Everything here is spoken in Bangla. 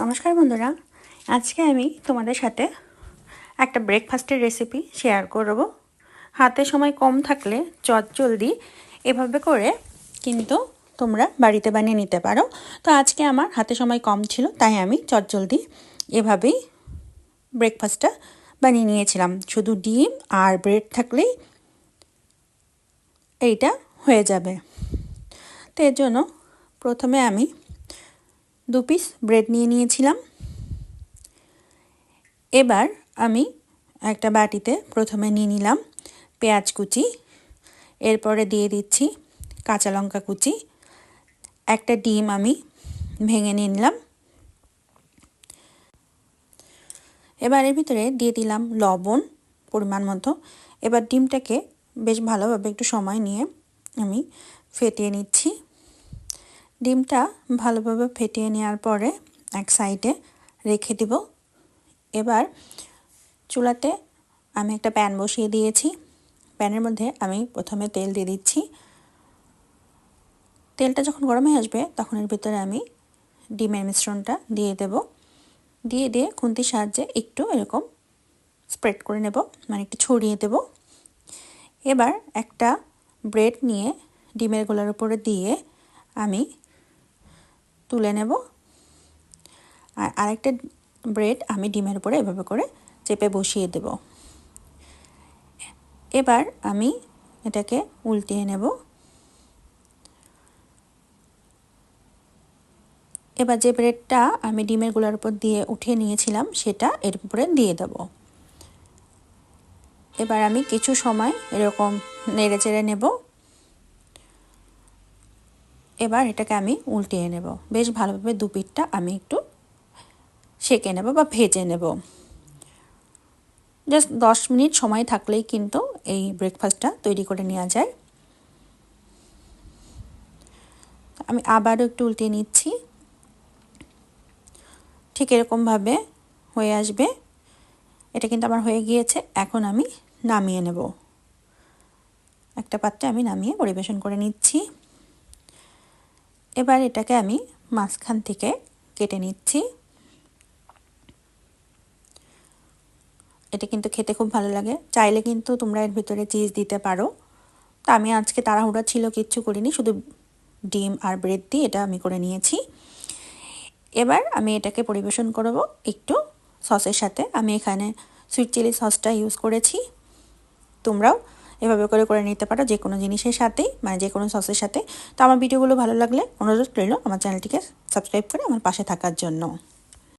নমস্কার বন্ধুরা, আজকে আমি তোমাদের সাথে একটা ব্রেকফাস্টের রেসিপি শেয়ার করব। হাতে সময় কম থাকলে চট জলদি এভাবে করে কিন্তু তোমরা বাড়িতে বানিয়ে নিতে পারো। তো আজকে আমার হাতে সময় কম ছিল, তাই আমি চট জলদি এভাবেই ব্রেকফাস্টটা বানিয়ে নিয়েছিলাম। শুধু ডিম আর ব্রেড থাকলেই এইটা হয়ে যাবে। তো এর জন্য প্রথমে আমি দু পিস ব্রেড নিয়ে নিয়েছিলাম। এবার আমি একটা বাটিতে প্রথমে নিয়ে নিলাম পেঁয়াজ কুচি, এরপরে দিয়ে দিচ্ছি কাঁচা লঙ্কা কুচি, একটা ডিম আমি ভেঙে নিয়ে নিলাম। এবার এর ভিতরে দিয়ে দিলাম লবণ পরিমাণ মতো। এবার ডিমটাকে বেশ ভালোভাবে একটু সময় নিয়ে আমি ফেটিয়ে নিচ্ছি। ডিমটা ভালোভাবে ফেটিয়ে নেওয়ার পরে এক সাইডে রেখে দিব। এবার চুলাতে আমি একটা প্যান বসিয়ে দিয়েছি। প্যানের মধ্যে আমি প্রথমে তেল দিয়ে দিচ্ছি। তেলটা যখন গরম হয়ে আসবে তখন এর ভিতরে আমি ডিমের মিশ্রণটা দিয়ে দেব। দিয়ে দিয়ে খুন্তির সাহায্যে একটু এরকম স্প্রেড করে নেব মানে একটু ছড়িয়ে দেব। এবার একটা ব্রেড নিয়ে ডিমের গোলার উপরে দিয়ে আমি তুলে নেব। আর আরেকটা ব্রেড আমি ডিমের উপরে এভাবে করে চেপে বসিয়ে দেব। এবার আমি এটাকে উল্টিয়ে নেব। এবার যে ব্রেডটা আমি ডিমেরগুলার উপর দিয়ে উঠিয়ে নিয়েছিলাম, সেটা এর উপরে দিয়ে দেব। এবার আমি কিছু সময় এরকম নেড়ে চেড়ে নেব। এবার এটাকে আমি উল্টিয়ে নেব। বেশ ভালোভাবে দু পিঠটা আমি একটু সেঁকে নেব বা ভেজে নেব। জাস্ট দশ মিনিট সময় থাকলেই কিন্তু এই ব্রেকফাস্টটা তৈরি করে নেওয়া যায়। আমি আবারও একটু উল্টে নিচ্ছি। ঠিক এরকমভাবে হয়ে আসবে। এটা কিন্তু আমার হয়ে গিয়েছে, এখন আমি নামিয়ে নেব। একটা পাত্রে আমি নামিয়ে পরিবেশন করে নিচ্ছি। এবার এটাকে আমি মাঝখান থেকে কেটে নিচ্ছি। এটা কিন্তু খেতে খুব ভালো লাগে। চাইলে কিন্তু তোমরা এর ভিতরে চিজ দিতে পারো। তো আমি আজকে তাড়াহুড়া ছিল, কিচ্ছু করিনি, শুধু ডিম আর ব্রেড দিয়ে এটা আমি করে নিয়েছি। এবার আমি এটাকে পরিবেশন করব একটু সসের সাথে। আমি এখানে সুইট চিলি সসটা ইউজ করেছি। তোমরাও এভাবে করে করে নিতে পারো যে কোনো জিনিসের সাথেই মানে যে কোনো সসের সাথে। তো আমার ভিডিওগুলো ভালো লাগলে অনুরোধ রইল আমার চ্যানেলটিকে সাবস্ক্রাইব করে আমার পাশে থাকার জন্য।